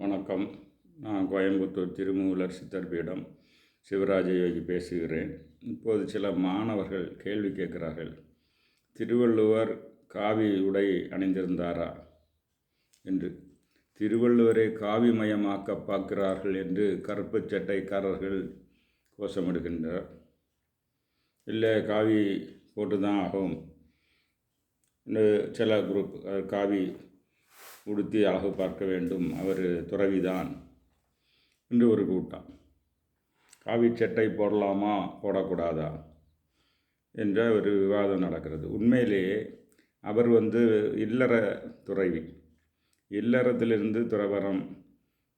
வணக்கம். நான் கோயம்புத்தூர் திருமூலர் சித்தர் பீடம் சிவராஜ யோகி பேசுகிறேன். இப்போது சில மாணவர்கள் கேள்வி கேட்கிறார்கள். திருவள்ளுவர் காவி உடை அணிந்திருந்தாரா? என்று. திருவள்ளுவரை காவிமயமாக்க பார்க்கிறார்கள் என்று கருப்பு சட்டைக்காரர்கள் கோஷமிடுகின்றார் இல்லை காவி போட்டு தான் ஆகும் சில குரூப் காவி உடுத்தி அழகு பார்க்க வேண்டும். அவர் துறவிதான். என்று ஒரு கூட்டம். காவி சட்டை போடலாமா? போடக்கூடாதா? என்ற ஒரு விவாதம் நடக்கிறது. உண்மையிலேயே அவர் வந்து இல்லற துறவி. இல்லறத்திலிருந்து துறவரம்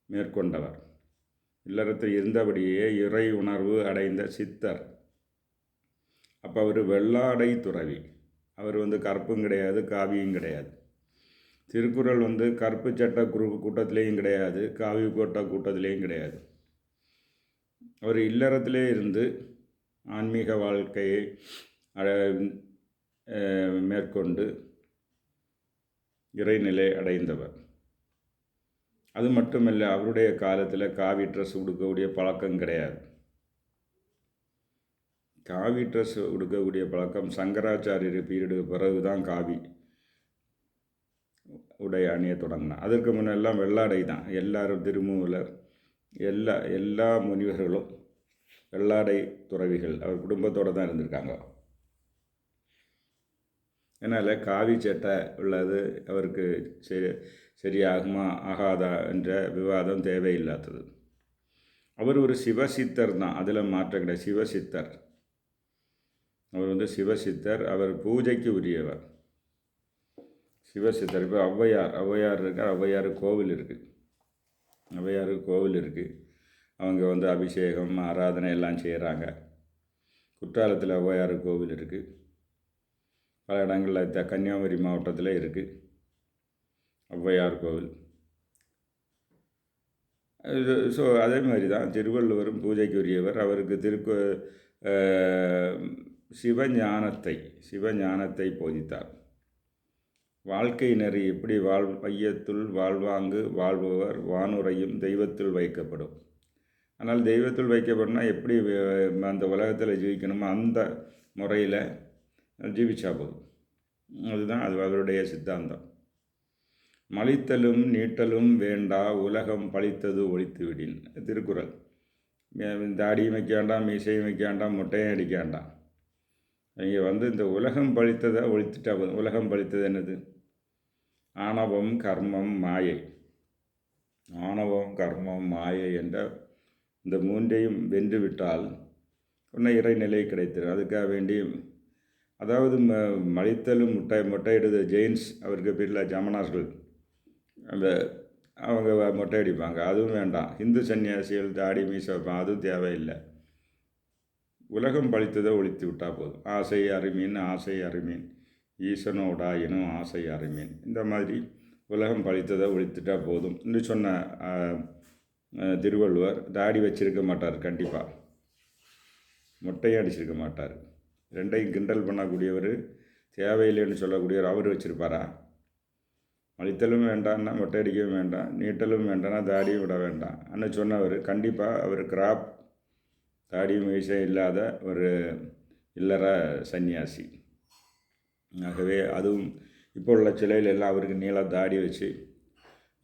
மேற்கொண்டவர். இல்லறத்தில் இருந்தபடியே இறை உணர்வு அடைந்த சித்தர். அப்போ அவர் வெள்ளாடை துறவி. அவர் வந்து கருப்பும் கிடையாது காவியும் கிடையாது. திருக்குறள் வந்து கருப்பு சட்ட குரூப் கூட்டத்திலேயும் கிடையாது காவி கோட்டா கூட்டத்திலேயும் கிடையாது. அவர் இல்லறத்திலே இருந்து ஆன்மீக வாழ்க்கையை அட- மேற்கொண்டு இறைநிலை அடைந்தவர். அது மட்டுமல்ல அவருடைய காலத்தில் காவி ட்ரெஸ் உடுக்கக்கூடிய பழக்கம் கிடையாது. காவி ட்ரெஸ் உடுக்கக்கூடிய பழக்கம் சங்கராச்சாரியர் பீரியடுக்கு பிறகு தான் காவி. உடை அணிய தொடங்கினான். அதற்கு முன்னெல்லாம் வெள்ளாடை தான். எல்லாரும் திருமூலர் எல்லா எல்லா முனிவர்களும் வெள்ளாடை துறவிகள். அவர் குடும்பத்தோடு தான் இருந்திருக்காங்க. அதனால் காவி சட்டை உள்ளது அவருக்கு சரி சரியாகுமா ஆகாதா என்ற விவாதம் தேவையில்லாதது. அவர் ஒரு சிவசித்தர் தான். அதில் மாற்றம் கிடையாது. சிவசித்தர். அவர் வந்து சிவசித்தர். அவர் பூஜைக்கு உரியவர். சிவசித்தர் இப்போ ஔவையார். ஔவையார் இருக்கார் ஔவையார் கோவில் இருக்குது ஔவையார் கோவில் இருக்குது அவங்க வந்து அபிஷேகம் ஆராதனை எல்லாம் செய்கிறாங்க குற்றாலத்தில் ஔவையார் கோவில் இருக்குது பல இடங்களில் த கன்னியாகுமரி மாவட்டத்தில் இருக்குது ஔவையார் கோவில். இது ஸோ அதே மாதிரி தான் திருவள்ளுவரும் பூஜைக்குரியவர். அவருக்கு திருக்கோ சிவஞானத்தை சிவஞானத்தை போதித்தார். வாழ்க்கை நெறி எப்படி வாழ் வையத்துள் வாழ்வாங்கு வாழ்பவர் வானுரையும் தெய்வத்துள் வைக்கப்படும். ஆனால் தெய்வத்துள் வைக்கப்படும்னா எப்படி அந்த உலகத்தில் ஜீவிக்கணுமோ அந்த முறையில் ஜீவிச்சா போதும். அதுதான் அது அவருடைய சித்தாந்தம். மலித்தலும் நீட்டலும் வேண்டா உலகம் பழித்தது ஒழித்து விடின் திருக்குறள் தாடியும் வைக்க வேண்டாம் மீசையும் வைக்க வேண்டாம் முட்டையும் அடிக்க வேண்டாம். இங்கே வந்து இந்த உலகம் பழித்ததை ஒழித்துட்டா போதும். உலகம் பழித்தது என்னது? ஆணவம் கர்மம் மாயை. ஆணவம் கர்மம் மாயை என்ற இந்த மூன்றையும் வென்று விட்டால் உன்னை இறைநிலை கிடைத்திடும். அதுக்காக வேண்டி அதாவது ம மலித்தலும் முட்டை முட்டையிடுது ஜெயின்ஸ் அவருக்கு பேரில் ஜமனார்கள். அந்த அவங்க மொட்டை அடிப்பாங்க. அதுவும் வேண்டாம். இந்து சன்னியாசிகள் தாடி மீசை வைப்பாங்க. அதுவும் தேவையில்லை. உலகம் பழித்ததை ஒழித்து விட்டால் போதும். ஆசை அருமீன் ஆசை அருமீன் ஈசனோடா எனும் ஆசை அருமீன் இந்த மாதிரி உலகம் பழித்ததை ஒழித்துட்டால் போதும் என்று சொன்ன திருவள்ளுவர் தாடி வச்சிருக்க மாட்டார் கண்டிப்பாக மொட்டையும் அடிச்சிருக்க மாட்டார். ரெண்டையும் கிண்டல் பண்ணக்கூடியவர் தேவையில்லைன்னு சொல்லக்கூடியவர் அவர் வச்சிருப்பாரா? மலித்தலும் வேண்டாம்னா மொட்டை அடிக்கவும் வேண்டாம் நீட்டலும் வேண்டாம்னா தாடியும் விட வேண்டாம். அன்னு சொன்னவர் கண்டிப்பாக அவர் கிராப் தாடி மீசை இல்லாத ஒரு இல்லற சன்னியாசி. ஆகவே அதுவும் இப்போ உள்ள சிலையில் எல்லாம் அவருக்கு நீள தாடி வச்சு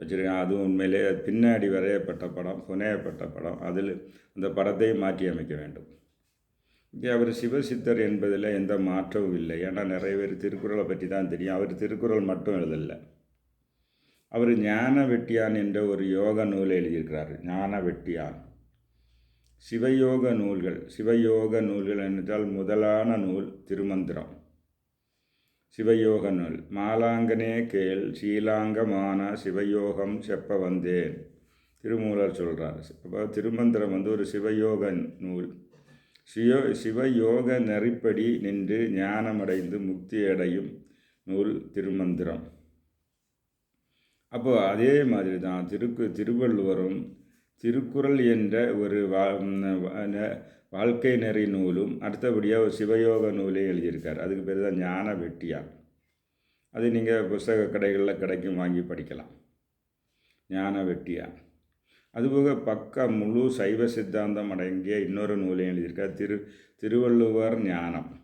வச்சுருக்காங்க. அதுவும் உண்மையிலே பின்னாடி வரையப்பட்ட படம் புனையப்பட்ட படம். அதில் அந்த படத்தை மாற்றி அமைக்க வேண்டும். இங்கே அவர் சிவசித்தர் என்பதில் எந்த மாற்றமும் இல்லை. ஏன்னா நிறைய பேர் திருக்குறளை பற்றி தான் தெரியும். அவர் திருக்குறள் மட்டும் எழுதலை. அவர் ஞான வெட்டியான் என்ற ஒரு யோக நூலை எழுதியிருக்கிறார். ஞான வெட்டியான் சிவயோக நூல்கள். சிவயோக நூல்கள் என்றால் முதலான நூல் திருமந்திரம். சிவயோக நூல். மாலாங்கனே கேள் சீலாங்கமான சிவயோகம் செப்ப வந்தேன். திருமூலர் சொல்கிறார் அப்போ திருமந்திரம் வந்து ஒரு சிவயோக நூல். சிவ சிவயோக நெறிப்படி நின்று ஞானமடைந்து முக்தி அடையும் நூல் திருமந்திரம். அப்போ அதே மாதிரி தான் திருக்கு திருவள்ளுவரும் திருக்குறள் என்ற ஒரு வா ந- வாழ்க்கை நெறி நூலும் அடுத்தபடியாக ஒரு சிவயோக நூலையும் எழுதியிருக்கார். அதுக்கு பேர் தான் ஞான வெட்டியார் அது நீங்கள் புஸ்தக கடைகளில் கிடைக்கும் வாங்கி படிக்கலாம். ஞான வெட்டியார் அதுபோக பக்க முழு சைவ சித்தாந்தம் அடங்கிய இன்னொரு நூலையும் எழுதியிருக்கார். திரு திருவள்ளுவர் ஞானம்.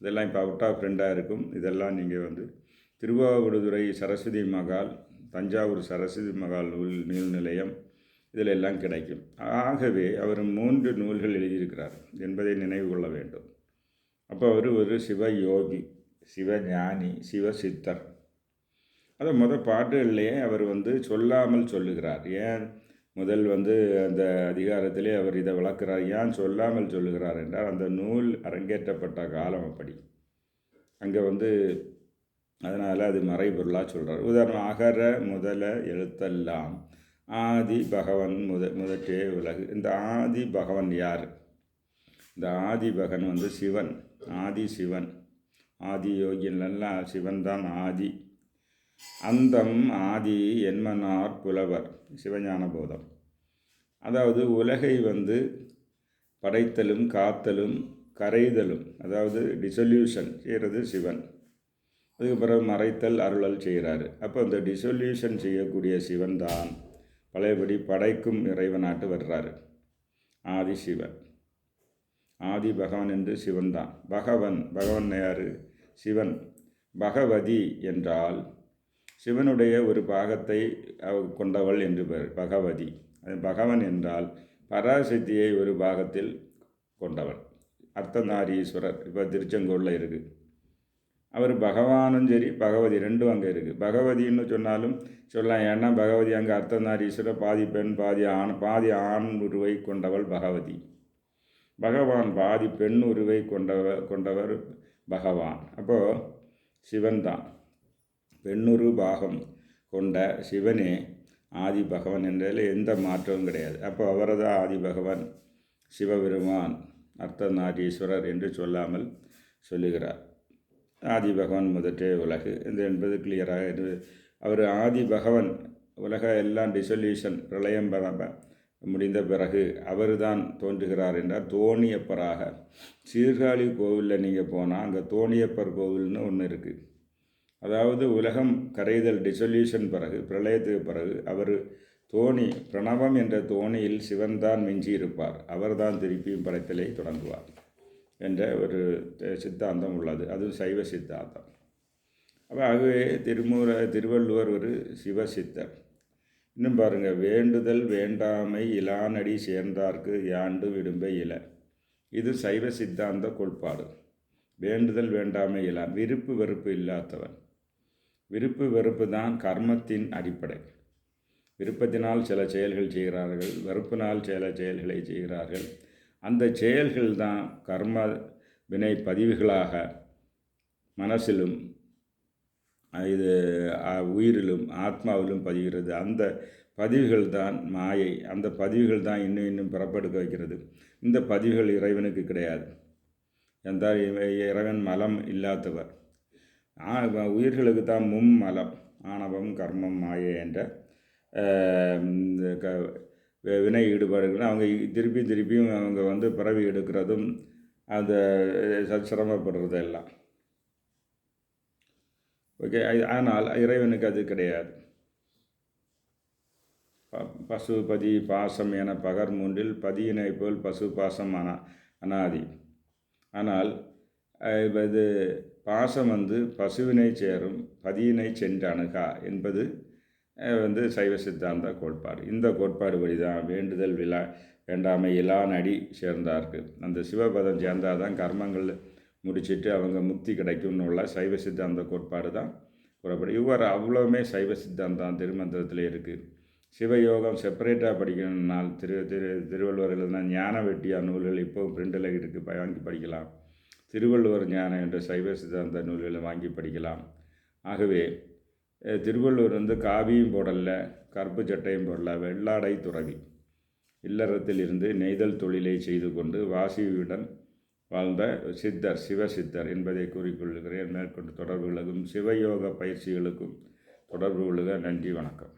இதெல்லாம் இப்போ அவுட் ஆஃப் ஃப்ரெண்டாக இருக்கும். இதெல்லாம் நீங்கள் வந்து திருவாவடுதுறை சரஸ்வதி மகால் தஞ்சாவூர் சரஸ்வதி மகால் நூல் நூல் நிலையம் இதில் எல்லாம் கிடைக்கும். ஆகவே அவர் மூன்று நூல்கள் எழுதியிருக்கிறார் என்பதை நினைவு கொள்ள வேண்டும். அப்போ அவர் ஒரு சிவ யோகி சிவஞானி சிவ சித்தர் அதை முதல் பாட்டுகள்லேயே அவர் வந்து சொல்லாமல் சொல்லுகிறார். ஏன் முதல் வந்து அந்த அதிகாரத்திலே அவர் இதை விளக்குறார்? ஏன் சொல்லாமல் சொல்லுகிறார் என்றால் அந்த நூல் அரங்கேற்றப்பட்ட காலம் அப்படி. அங்கே வந்து அதனால் அது மறைபொருளாக சொல்கிறார் உதாரணம் அகர முதல எழுத்தெல்லாம் ஆதி பகவன் முத முதற்றே உலகு இந்த ஆதி பகவன் யார்? இந்த ஆதி பகவன் வந்து சிவன். ஆதி சிவன். ஆதி யோகியன்லாம் சிவன் தான் ஆதி. அந்தம் ஆதி என்மனார் புலவர். சிவஞான போதம். அதாவது உலகை வந்து படைத்தலும் காத்தலும் கரைதலும் அதாவது டிசொல்யூஷன் செய்கிறது சிவன். அதுக்கு பிறகு மறைத்தல் அருளல் செய்கிறாரு அப்போ அந்த டிசொல்யூஷன் செய்யக்கூடிய சிவன் தான். பழையபடி படைக்கும் இறைவனாட்டு வர்றாரு. ஆதி சிவன் ஆதி பகவன் என்று சிவன் தான் பகவன் பகவன் யார்? சிவன். பகவதி என்றால் சிவனுடைய ஒரு பாகத்தை கொண்டவள் என்று பெயர் பகவதி. அது பகவன் என்றால் பராசக்தியை ஒரு பாகத்தில் கொண்டவன் அர்த்தநாரீஸ்வரர் இப்போ திருச்செங்கோலில் இருக்குது அவர் பகவானும் சரி பகவதி ரெண்டும் அங்கே இருக்குது பகவதின்னு சொன்னாலும் சொல்லலாம். ஏன்னா பகவதி அங்கே அர்த்தநாரீஸ்வரர் பாதி பெண் பாதி ஆண் பாதி ஆண் உருவை கொண்டவள் பகவதி. பகவான் பாதி பெண் உருவை கொண்டவர் கொண்டவர் பகவான். அப்போது சிவன் தான். பெண்ணுரு பாகம் கொண்ட சிவனே ஆதி பகவன் என்றதில் எந்த மாற்றமும் கிடையாது. அப்போ அவரை தான் ஆதி பகவான் சிவபெருமான் அர்த்தநாரீஸ்வரர் என்று சொல்லாமல் சொல்லுகிறார். ஆதி பகவான் முதற்றே உலகு. இந்த என்பது கிளியராக அவர் ஆதி பகவன் உலக எல்லாம் டிசொல்யூஷன் பிரளயம் முடிந்த பிறகு அவர் தான் தோன்றுகிறார் என்றால் தோணியப்பராக. சீர்காழி கோவிலில் நீங்கள் போனால் அங்கே தோணியப்பர் கோவில்னு ஒன்று இருக்குது அதாவது உலகம் கரைதல் டிசொல்யூஷன் பிறகு பிரளயத்துக்கு பிறகு அவர் தோணி பிரணவம் என்ற தோணியில் சிவன்தான் மிஞ்சியிருப்பார். அவர்தான் திருப்பியும் படைத்தலை தொடங்குவார். என்ற ஒரு சித்தாந்தம் உள்ளது. அது சைவ சித்தாந்தம். அப்போ ஆகவே திருமூர திருவள்ளுவர் ஒரு சிவ சித்தர். இன்னும் பாருங்கள் வேண்டுதல் வேண்டாமை இலானடி சேர்ந்தார்க்கு யாண்டு விடும்பை இல? இது சைவ சித்தாந்த கோட்பாடு. வேண்டுதல் வேண்டாமை இலா விருப்பு வெறுப்பு இல்லாதவன். விருப்பு வெறுப்பு தான் கர்மத்தின் அடிப்படை. விருப்பத்தினால் சில செயல்கள் செய்கிறார்கள் வெறுப்பினால் சில செயல்களை செய்கிறார்கள். அந்த செயல்கள் தான் கர்ம வினை பதிவுகளாக மனசிலும் இது உயிரிலும் ஆத்மாவிலும் பதிகிறது. அந்த பதிவுகள் தான் மாயை. அந்த பதிவுகள் தான் இன்னும் இன்னும் பிறப்படுக்க வைக்கிறது. இந்த பதிவுகள் இறைவனுக்கு கிடையாது. எந்த இறைவன் மலம் இல்லாதவர். உயிர்களுக்கு தான் மும் மலம் ஆணவம் கர்மம் மாயை என்ற க வினை ஈடுபாடுகள் அவங்க திருப்பி திருப்பியும் அவங்க வந்து பிறவி எடுக்கிறதும் அந்த சிரமப்படுறது எல்லாம். ஓகே ஆனால் இறைவனுக்கு அது கிடையாது. பசுபதி பாசம் என பகர் மூன்றில் பதியினை போல் பசு பாசம் அனா அனாதி. ஆனால் இது பாசம் வந்து பசுவினை சேரும் பதியினை சென்று அணுகா என்பது வந்து சைவ சித்தாந்த கோட்பாடு. இந்த கோட்பாடு வழிதான் வேண்டுதல் விழா வேண்டாமை இலா நடி சேர்ந்தார்கள். அந்த சிவபதம் சேர்ந்தால் தான் கர்மங்கள் முடிச்சுட்டு அவங்க முக்தி கிடைக்கும்னு உள்ள சைவ சித்தாந்த கோட்பாடு தான் கூறப்படும் இவ்வாறு அவ்வளோவுமே சைவ சித்தாந்தம் திருமந்திரத்தில் இருக்குது சிவயோகம் செப்பரேட்டாக படிக்கணும்னால் திரு திரு திருவள்ளுவர் எழுதின ஞான வெட்டியா நூல்கள் இப்போ பிரிண்டில் இருக்குது வாங்கி படிக்கலாம். திருவள்ளுவர் ஞானம் என்ற சைவ சித்தாந்த நூல்களை வாங்கி படிக்கலாம். ஆகவே திருவள்ளுவர் வந்து காவியும் போடலை கருப்பு சட்டையும் போடல வெள்ளாடை துறவி. இல்லறத்தில் இருந்து நெய்தல் தொழிலை செய்து கொண்டு வாசியுடன் வாழ்ந்த சித்தர் சிவசித்தர் என்பதை கூறிக்கொள்கிறேன். மேற்கொண்டு தொடர்பு சிவயோக பயிற்சிகளுக்கும் தொடர்பு கொள்ளுக நன்றி வணக்கம்.